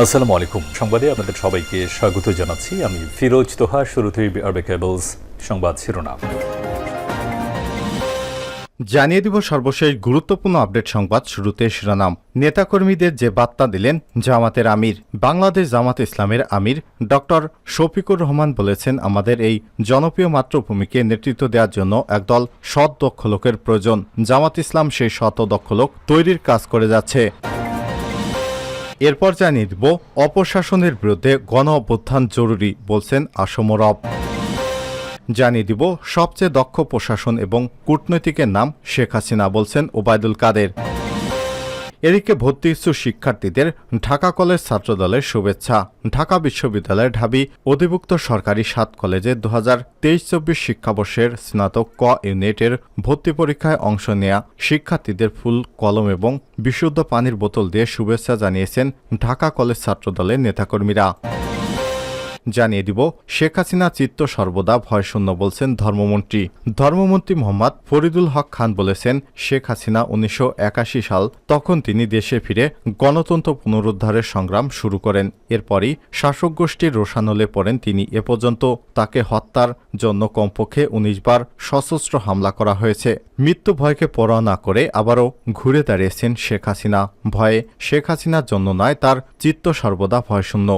আসসালামু আলাইকুম। সংবাদে আপনাদের সবাইকে স্বাগত জানাচ্ছি। আমি ফিরোজ তোহা, শুরুতেই আরবে কেবলস সংবাদ শিরোনাম। জানিয়ে দিব সর্বশেষ গুরুত্বপূর্ণ আপডেট সংবাদ শুরুতে শিরোনাম। নেতাকর্মীদের যে বার্তা দিলেন জামাতের আমির, বাংলাদেশ জামাত ইসলামের আমির, ডক্টর শফিকুর রহমান বলেছেন, আমাদের এই জনপ্রিয় মাতৃভূমিকে নেতৃত্ব দেওয়ার জন্য একদল সৎ দক্ষ লোকের প্রয়োজন। জামাত ইসলাম সেই শত দক্ষ লোক তৈরির কাজ করে যাচ্ছে। এরপর জানিয়ে দিব, অপশাসনের বিরুদ্ধে গণ অভ্যুত্থান জরুরি বলছেন আসমরব জানিয়ে দিব, সবচেয়ে দক্ষ প্রশাসন এবং কূটনৈতিকের নাম শেখ হাসিনা বলছেন ওবায়দুল কাদের। এদিকে ভর্তি ইচ্ছুক শিক্ষার্থীদের ঢাকা কলেজ ছাত্রদলের শুভেচ্ছা। ঢাকা বিশ্ববিদ্যালয়ের ঢাবি অধিভুক্ত সরকারি সাত কলেজে দু হাজার তেইশ চব্বিশ শিক্ষাবর্ষের স্নাতক ক ইউনিটের ভর্তি পরীক্ষায় অংশ নেয়া শিক্ষার্থীদের ফুল কলম এবং বিশুদ্ধ পানির বোতল দিয়ে শুভেচ্ছা জানিয়েছেন ঢাকা কলেজ ছাত্রদলের নেতাকর্মীরা। জানিয়ে দিব, শেখ হাসিনা চিত্ত সর্বদা ভয়শূন্য বলছেন ধর্মমন্ত্রী। ধর্মমন্ত্রী মোহাম্মদ ফরিদুল হক খান বলেছেন, শেখ হাসিনা উনিশশো একাশি সাল তখন তিনি দেশে ফিরে গণতন্ত্র পুনরুদ্ধারের সংগ্রাম শুরু করেন। এরপরই শাসক গোষ্ঠীর রোশানলে পড়েন তিনি এ পর্যন্ত। তাকে হত্যার জন্য কমপক্ষে উনিশ বার সশস্ত্র হামলা করা হয়েছে। মৃত্যু ভয়কে পরোয়া না করে আবারও ঘুরে দাঁড়িয়েছেন শেখ হাসিনা। ভয়ে শেখ হাসিনার জন্য নয়, তার চিত্ত সর্বদা ভয়শূন্য।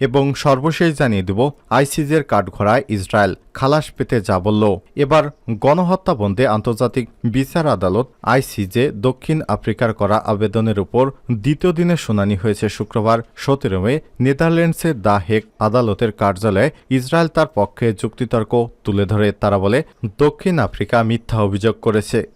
এবং সর্বশেষ জানিয়ে দেব আইসিজের কাঠঘোড়ায় ইসরায়েল খালাস পেতে যা বলল। এবার গণহত্যা বন্ধে আন্তর্জাতিক বিচার আদালত আইসিজে দক্ষিণ আফ্রিকার করা আবেদনের উপর দ্বিতীয় দিনের শুনানি হয়েছে শুক্রবার, সতেরো মে, নেদারল্যান্ডসের দা হেক আদালতের কার্যালয়ে ইসরায়েল তার পক্ষে যুক্তিতর্ক তুলে ধরে। তারা বলে, দক্ষিণ আফ্রিকা মিথ্যা অভিযোগ করেছে।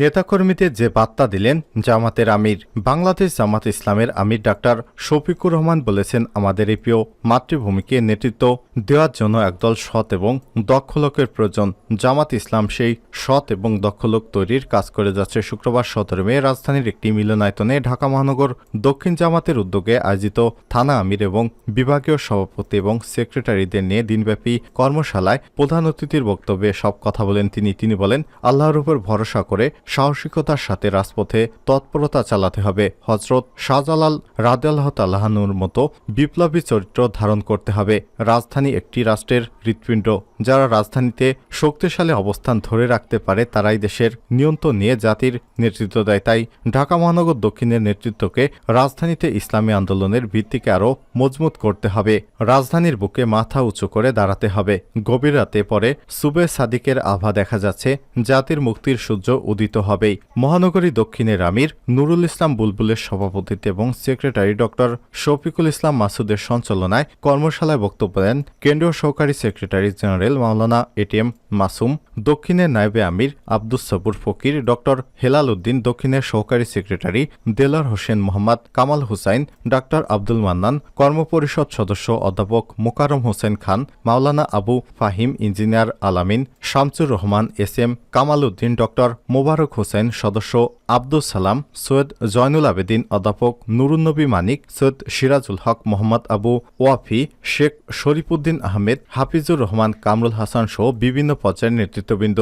নেতাকর্মীদের যে বার্তা দিলেন জামাতের আমির, বাংলাদেশ জামাত ইসলামের আমির ডাক্তার শফিকুর রহমান বলেছেন, আমাদের এই প্রিয় মাতৃভূমিকে নেতৃত্ব দেওয়ার জন্য একদল সৎ এবং দক্ষ লোকের প্রয়োজন। জামাত ইসলাম সেই সৎ এবং দক্ষ লোক তৈরির কাজ করে যাচ্ছে। শুক্রবার সতেরো মে রাজধানীর একটি মিলনায়তনে ঢাকা মহানগর দক্ষিণ জামাতের উদ্যোগে আয়োজিত থানা আমির এবং বিভাগীয় সভাপতি এবং সেক্রেটারিদের নিয়ে দিনব্যাপী কর্মশালায় প্রধান অতিথির বক্তব্যে সব কথা বলেন তিনি। তিনি বলেন, আল্লাহর উপর ভরসা করে সাহসিকতার সাথে রাজপথে তৎপরতা চালাতে হবে। হজরত শাহজালাল রাদেলাহ তাল্লাহানুর মতো বিপ্লবী চরিত্র ধারণ করতে হবে। রাজধানী একটি রাষ্ট্রের হৃৎপিণ্ড। যারা রাজধানীতে শক্তিশালী অবস্থান ধরে রাখতে পারে, তারাই দেশের নিয়ন্ত্রণ নিয়ে জাতির নেতৃত্ব দেয়। তাই ঢাকা মহানগর দক্ষিণের নেতৃত্বকে রাজধানীতে ইসলামী আন্দোলনের ভিত্তিকে আরও মজবুত করতে হবে। রাজধানীর বুকে মাথা উঁচু করে দাঁড়াতে হবে। গভীর রাতে পরে সুবে সাদিকের আভা দেখা যাচ্ছে। জাতির মুক্তির সূর্য উদিত হবেই মহানগরী দক্ষিণের আমির নুরুল ইসলাম বুলবুলের সভাপতিত্বে এবং সেক্রেটারি ডক্টর শফিকুল ইসলাম মাসুদের সঞ্চালনায় কর্মশালায় বক্তব্য দেন কেন্দ্রীয় সহকারী secretary general Maulana ATM Masum, দক্ষিণের নায়েবে আমির আব্দুস সবুর ফকির ডক্টর হেলাল উদ্দিন, দক্ষিণের সহকারী সেক্রেটারি দেলার হোসেন মোহাম্মদ, কামাল হুসাইন ডাক্তার আব্দুল মান্নান, কর্মপরিষদ সদস্য অধ্যাপক Mokarram Hossain Khan, Maulana Abu Fahim, engineer Alamin Shamsur Rahman, S M Kamal Uddin doctor Mobarak Hossain সদস্য আব্দুল সালাম, সৈয়দ জয়নুল আবেদিন অধ্যাপক নুরুন্নবী মানিক, সৈয়দ সিরাজুল হক মোহাম্মদ আবু ওয়াফি, শেখ শরীফুদ্দিন আহমেদ, হাফিজুর রহমান, কামরুল হাসান সহ বিভিন্ন পর্যায়ের নেতৃত্ববৃন্দ।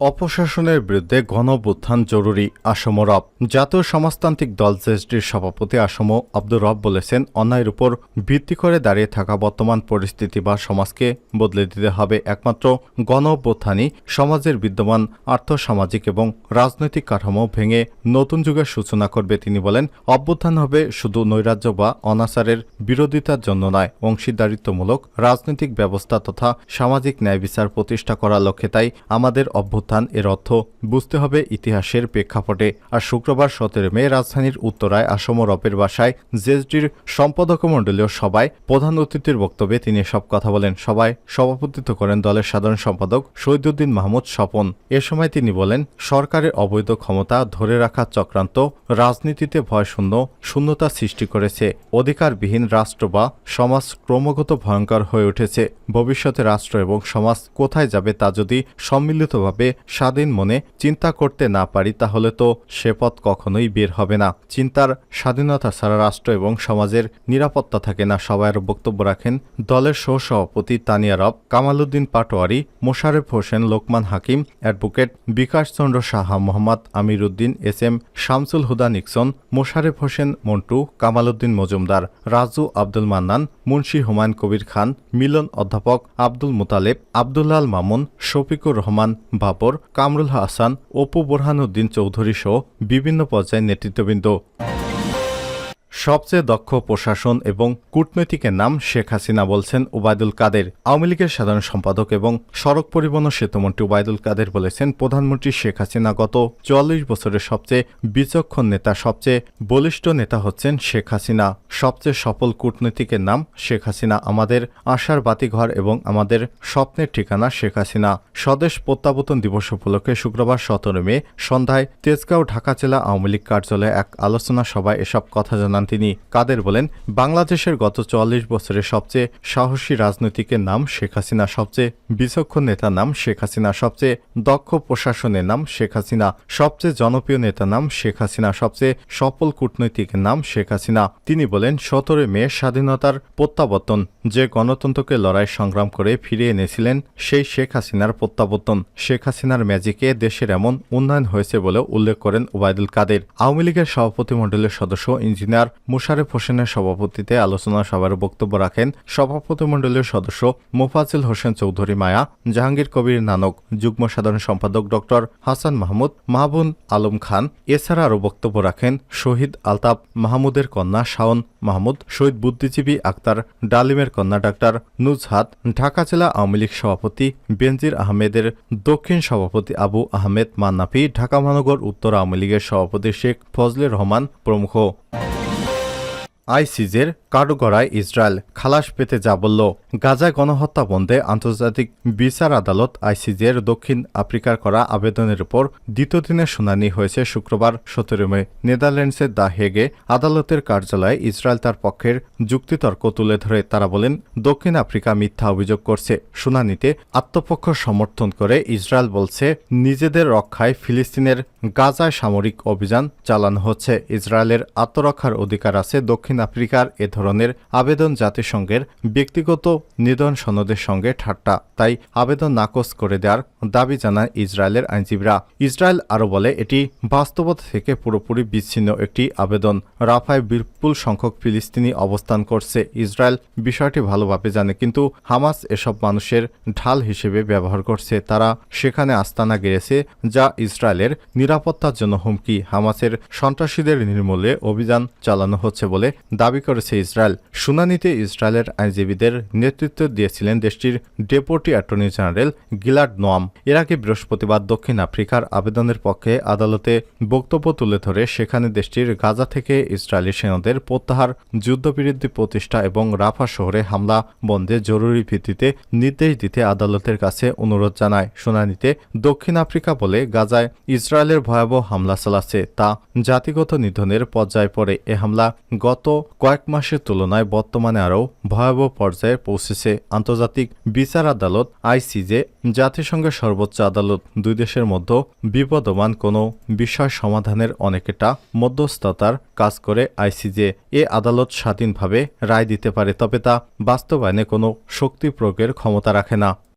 অপশাসনের বিরুদ্ধে গণঅভ্যুত্থান জরুরি, আসম রব। জাতীয় সমাজতান্ত্রিক দল জেএসডির সভাপতি আসম আব্দুর রব বলেছেন, অন্যায়ের উপর ভিত্তি করে দাঁড়িয়ে থাকা বর্তমান পরিস্থিতি বা সমাজকে বদলে দিতে হবে। একমাত্র গণ অভ্যুত্থানই সমাজের বিদ্যমান আর্থসামাজিক এবং রাজনৈতিক কাঠামো ভেঙে নতুন যুগের সূচনা করবে। তিনি বলেন, অভ্যুত্থান হবে শুধু নৈরাজ্য বা অনাচারের বিরোধিতার জন্য নয়, অংশীদারিত্বমূলক রাজনৈতিক ব্যবস্থা তথা সামাজিক ন্যায় বিচার প্রতিষ্ঠা করার লক্ষ্যে। তাই আমাদের অভ্যুত্থান অভ্যুত্থান এর অর্থ বুঝতে হবে ইতিহাসের প্রেক্ষাপটে। আর শুক্রবার সতেরো মে রাজধানীর উত্তরায় আসম রবের বাসায় জেএসডির সম্পাদক মণ্ডলীয় সভায় প্রধান অতিথির বক্তব্যে তিনি সব কথা বলেন। সভায় সভাপতিত্ব করেন দলের সাধারণ সম্পাদক শহীদুদ্দিন মাহমুদ স্বপন। এ সময় তিনি বলেন, সরকারের অবৈধ ক্ষমতা ধরে রাখা চক্রান্ত রাজনীতিতে ভয়শূন্য, শূন্যতা সৃষ্টি করেছে। অধিকারবিহীন রাষ্ট্র বা সমাজ ক্রমাগত ভয়ঙ্কর হয়ে উঠেছে। ভবিষ্যতে রাষ্ট্র এবং সমাজ কোথায় যাবে তা যদি সম্মিলিতভাবে স্বাধীন মনে চিন্তা করতে না পারি, তাহলে তো সে পথ কখনোই বের হবে না। চিন্তার স্বাধীনতা ছাড়া রাষ্ট্র এবং সমাজের নিরাপত্তা থাকে না। সবাই বক্তব্য রাখেন, দলের সহসভাপতি Tania Rob, Kamaluddin Patwari Mosharef Hossain, Lokman Hakim, advocate Bikash Chandra Saha, Mohammad Amir Uddin S M Shamsul Huda Nixon Mosharef Hossain Montu, Kamaluddin Majumder, Raju Abdul Mannan, Munshi Humayun Kabir Khan, Milon অধ্যাপক আব্দুল মুতালেব, আবদুল্লাল মামুন, শফিকুর রহমান বাবর কামরুল হাসান অপু বোরহানুদ্দিন চৌধুরী সহ বিভিন্ন পর্যায়ের নেতৃত্ববৃন্দ। সবচেয়ে দক্ষ প্রশাসন এবং কূটনৈতিকের নাম শেখ হাসিনা বলছেন ওবায়দুল কাদের। আওয়ামী লীগের সাধারণ সম্পাদক এবং সড়ক পরিবহন সেতুমন্ত্রী ওবায়দুল কাদের বলেছেন, প্রধানমন্ত্রী শেখ হাসিনা গত চুয়াল্লিশ বছরের সবচেয়ে বিচক্ষণ নেতা, সবচেয়ে বলিষ্ঠ নেতা হচ্ছেন শেখ হাসিনা। সবচেয়ে সফল কূটনীতিকের নাম শেখ হাসিনা। আমাদের আশার বাতিঘর এবং আমাদের স্বপ্নের ঠিকানা শেখ হাসিনা। স্বদেশ প্রত্যাবর্তন দিবস উপলক্ষে শুক্রবার সতেরো মে সন্ধ্যায় তেজগাঁও ঢাকা জেলা আওয়ামী লীগ কার্যালয়ে এক আলোচনা সভায় এসব কথা জানান তিনি কাদের বলেন, বাংলাদেশের গত চুয়াল্লিশ বছরের সবচেয়ে সাহসী রাজনীতিকের নাম শেখ হাসিনা, সবচেয়ে বিচক্ষণ নেতার নাম শেখ হাসিনা, সবচেয়ে দক্ষ প্রশাসনের নাম শেখ হাসিনা, সবচেয়ে জনপ্রিয় নেতার নাম শেখ হাসিনা, সবচেয়ে সফল কূটনৈতিকের নাম শেখ হাসিনা। তিনি বলেন সতেরো মে স্বাধীনতার প্রত্যাবর্তন, যে গণতন্ত্রকে লড়াই সংগ্রাম করে ফিরিয়ে এনেছিলেন, সেই শেখ হাসিনার প্রত্যাবর্তন। শেখ হাসিনার ম্যাজিকে দেশের এমন উন্নয়ন হয়েছে বলে উল্লেখ করেন ওবায়দুল কাদের। আওয়ামী লীগের সভাপতিমণ্ডলের সদস্য, ইঞ্জিনিয়ার মোশারেফ হোসেনের সভাপতিতে আলোচনা সভার বক্তব্য রাখেন সভাপতিমণ্ডলীয় সদস্য মোফাজিল হোসেন চৌধুরী মায়া, জাহাঙ্গীর কবির নানক, যুগ্ম সাধারণ সম্পাদক ড হাসান মাহমুদ, মাহবুন আলম খান, এছাড়া আরও বক্তব্য রাখেন শহীদ আলতাফ মাহমুদের কন্যা শাওন মাহমুদ, শহীদ বুদ্ধিজীবী আক্তার ডালিমের কন্যা ডাক্তার নুজহাত, ঢাকা জেলা আওয়ামী লীগ সভাপতি বেনজির আহমেদের দক্ষিণ সভাপতি আবু আহমেদ মান্নাফি, ঢাকা মহানগর উত্তর আওয়ামী লীগের সভাপতি শেখ ফজলে রহমান প্রমুখ। আইসিজের কাঠগড়ায় ইসরায়েল খালাস পেতে যা বলল। গাজায় গণহত্যা বন্ধে আন্তর্জাতিক বিচার আদালত আইসিজের দক্ষিণ আফ্রিকার করা আবেদনের উপর দ্বিতীয় দিনের শুনানি হয়েছে শুক্রবার সতেরো মে। নেদারল্যান্ডসের দ্য হেগে আদালতের কার্যালয়ে ইসরায়েল তার পক্ষের যুক্তিতর্ক তুলে ধরে তারা বলেন, দক্ষিণ আফ্রিকা মিথ্যা অভিযোগ করছে। শুনানিতে আত্মপক্ষ সমর্থন করে ইসরায়েল বলছে, নিজেদের রক্ষায় ফিলিস্তিনের গাজায় সামরিক অভিযান চালানো হচ্ছে। ইসরায়েলের আত্মরক্ষার অধিকার আছে দক্ষিণ আফ্রিকার এ ধরনের আবেদন জাতিসংঘের ব্যক্তিগত নিধন সনদের সঙ্গে ঠাট্টা। তাই আবেদন নাকচ করে দেওয়ার দাবি জানায় ইসরায়েলের আইনজীবীরা। ইসরায়েল আরও বলে, এটি বাস্তবতা থেকে পুরোপুরি বিচ্ছিন্ন একটি আবেদন। রাফায় বিপুল সংখ্যক ফিলিস্তিনি অবস্থান করছে। ইসরায়েল বিষয়টি ভালোভাবে জানে, কিন্তু হামাস এসব মানুষের ঢাল হিসেবে ব্যবহার করছে। তারা সেখানে আস্তানা গেড়েছে, যা ইসরায়েলের নিরাপত্তার জন্য হুমকি। হামাসের সন্ত্রাসীদের নির্মূলে অভিযান চালানো হচ্ছে বলে দাবি করেছে ইসরায়েল। শুনানিতে ইসরায়েলের আইনজীবীদের নেতৃত্ব দিয়েছিলেন দেশটির deputy attorney general Gilad Noam. এর আগে বৃহস্পতিবার দক্ষিণ আফ্রিকার আবেদনের পক্ষে আদালতে বক্তব্য তুলে ধরে সেখানে দেশটির গাজা থেকে ইসরায়েলি সেনাদের প্রত্যাহার যুদ্ধবিরোধী প্রতিষ্ঠা এবং রাফা শহরে হামলা বন্ধে জরুরি ভিত্তিতে নির্দেশ দিতে আদালতের কাছে অনুরোধ জানায়। শুনানিতে দক্ষিণ আফ্রিকা বলে গাজায় ইসরায়েলের ভয়াবহ হামলা চালাচ্ছে। তা জাতিগত নিধনের পর্যায়ে পড়ে। এ হামলা গত কয়েক মাসের তুলনায় বর্তমানে আরও ভয়াবহ পর্যায়ে পৌঁছেছে আন্তর্জাতিক বিচার আদালত আইসিজে। জাতিসংঘের সর্বোচ্চ আদালত দুই দেশের মধ্যে বিপদমান কোনো বিষয় সমাধানের অনেকটা মধ্যস্থতার কাজ করে আইসিজে। এ আদালত স্বাধীনভাবে রায় দিতে পারে, তবে তা বাস্তবায়নে কোনো শক্তি প্রয়োগের ক্ষমতা রাখে না।